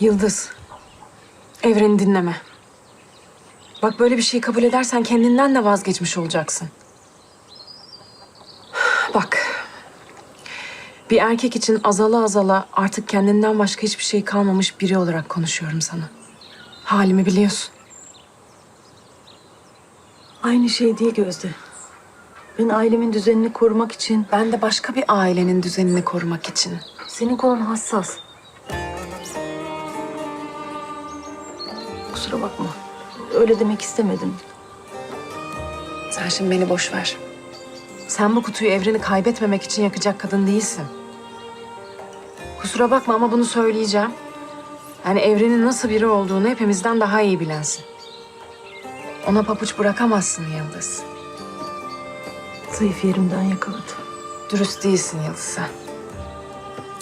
Yıldız. Evreni dinleme. Bak böyle bir şeyi kabul edersen kendinden de vazgeçmiş olacaksın. Bak. Bir erkek için azala azala artık kendinden başka hiçbir şey kalmamış biri olarak konuşuyorum sana. Halimi biliyorsun. Aynı şey değil Gözde. Ben ailemin düzenini korumak için, Ben de başka bir ailenin düzenini korumak için. senin konun hassas. Kusura bakma. Öyle demek istemedim. Sen şimdi beni boş ver. Sen bu kutuyu evreni kaybetmemek için yakacak kadın değilsin. Kusura bakma ama bunu söyleyeceğim. Yani evrenin nasıl biri olduğunu hepimizden daha iyi bilensin. Ona papuç bırakamazsın Yıldız. Zayıf yerimden yakaladı. Dürüst değilsin Yıldız sen.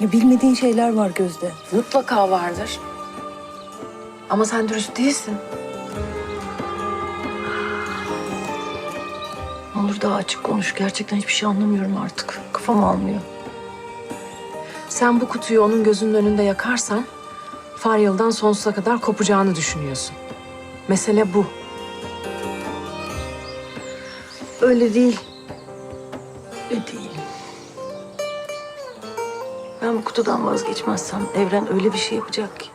Ya bilmediğin şeyler var Gözde. Mutlaka vardır. Ama sen dürüst değilsin. Ne olur daha açık konuş. Gerçekten hiçbir şey anlamıyorum artık. Kafam almıyor. Sen bu kutuyu onun gözünün önünde yakarsan... ...Faryal'dan sonsuza kadar kopacağını düşünüyorsun. Mesele bu. Öyle değil. Öyle değil. Ben bu kutudan vazgeçmezsem evren öyle bir şey yapacak ki.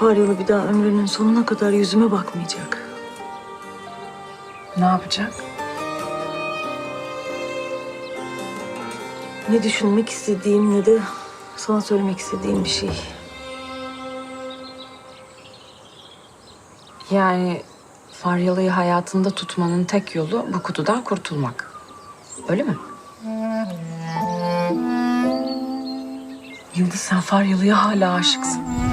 Faryalı bir daha ömrünün sonuna kadar yüzüme bakmayacak. Ne yapacak? Ne düşünmek istediğim ne de sana söylemek istediğim bir şey. Yani Faryalı'yı hayatında tutmanın tek yolu bu kutudan kurtulmak. Öyle mi? Yıldız sen Faryalı'ya hala aşıksın.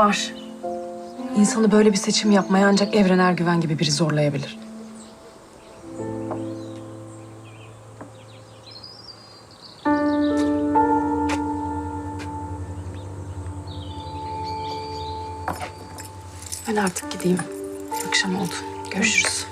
Var. İnsanı böyle bir seçim yapmaya ancak Evren Ergüven gibi biri zorlayabilir. Ben artık gideyim. Akşam oldu. Görüşürüz.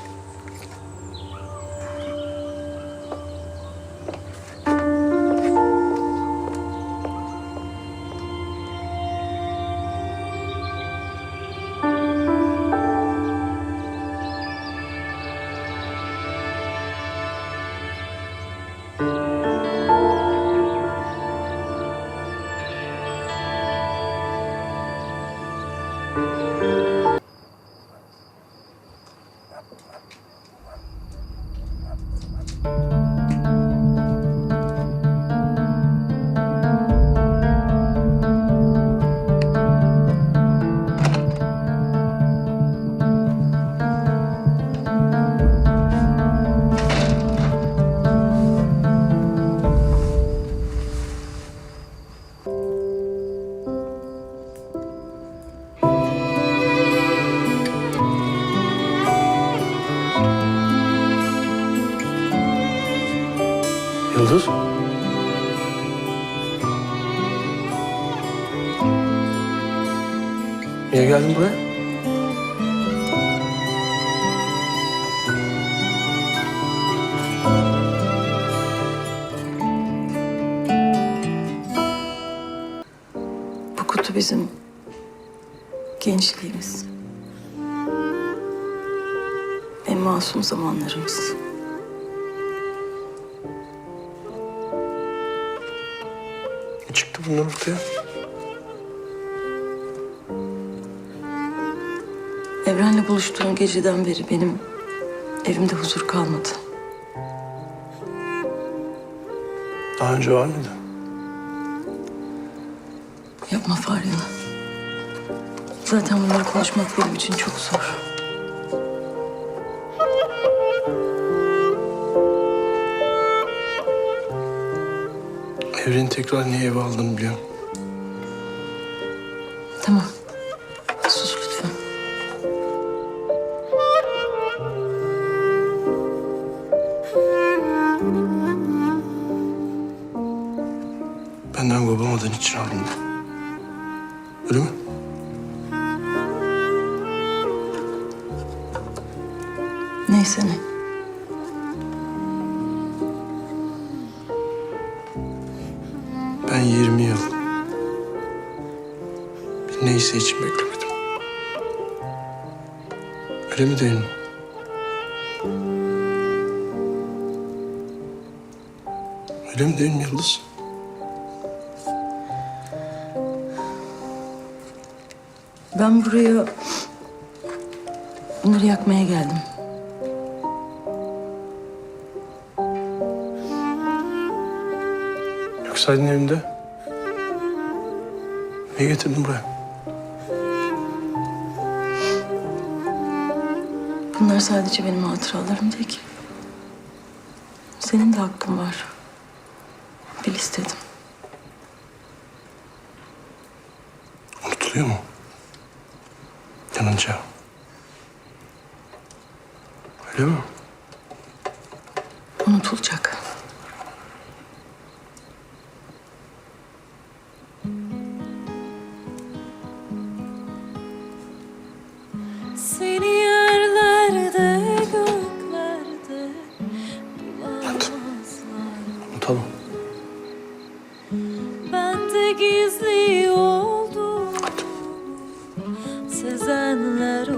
Niye geldin buraya? Bu kutu bizim gençliğimiz. En masum zamanlarımız. Ne çıktı bundan ortaya? Evren'le buluştuğum geceden beri benim evimde huzur kalmadı. Daha önce var mıydı? Yapma Faryalı. Zaten bunları konuşmak benim için çok zor. Evren'i tekrar niye eve aldığını biliyorum. Tamam. Kopamadığın için aldım. Öyle mi? Neyse ne. Ben 20 yıl bir neyse için beklemedim. Öyle mi değil mi? Öyle mi değil mi Yıldız? Ben buraya bunları yakmaya geldim. Yoksaydın evinde. Niye getirdin buraya? Bunlar sadece benim hatıralarım değil ki. Senin de hakkın var. Bil istedim. Unutuluyor mu? Yanınca. Öyle mi? Unutulacak. Seni insanlar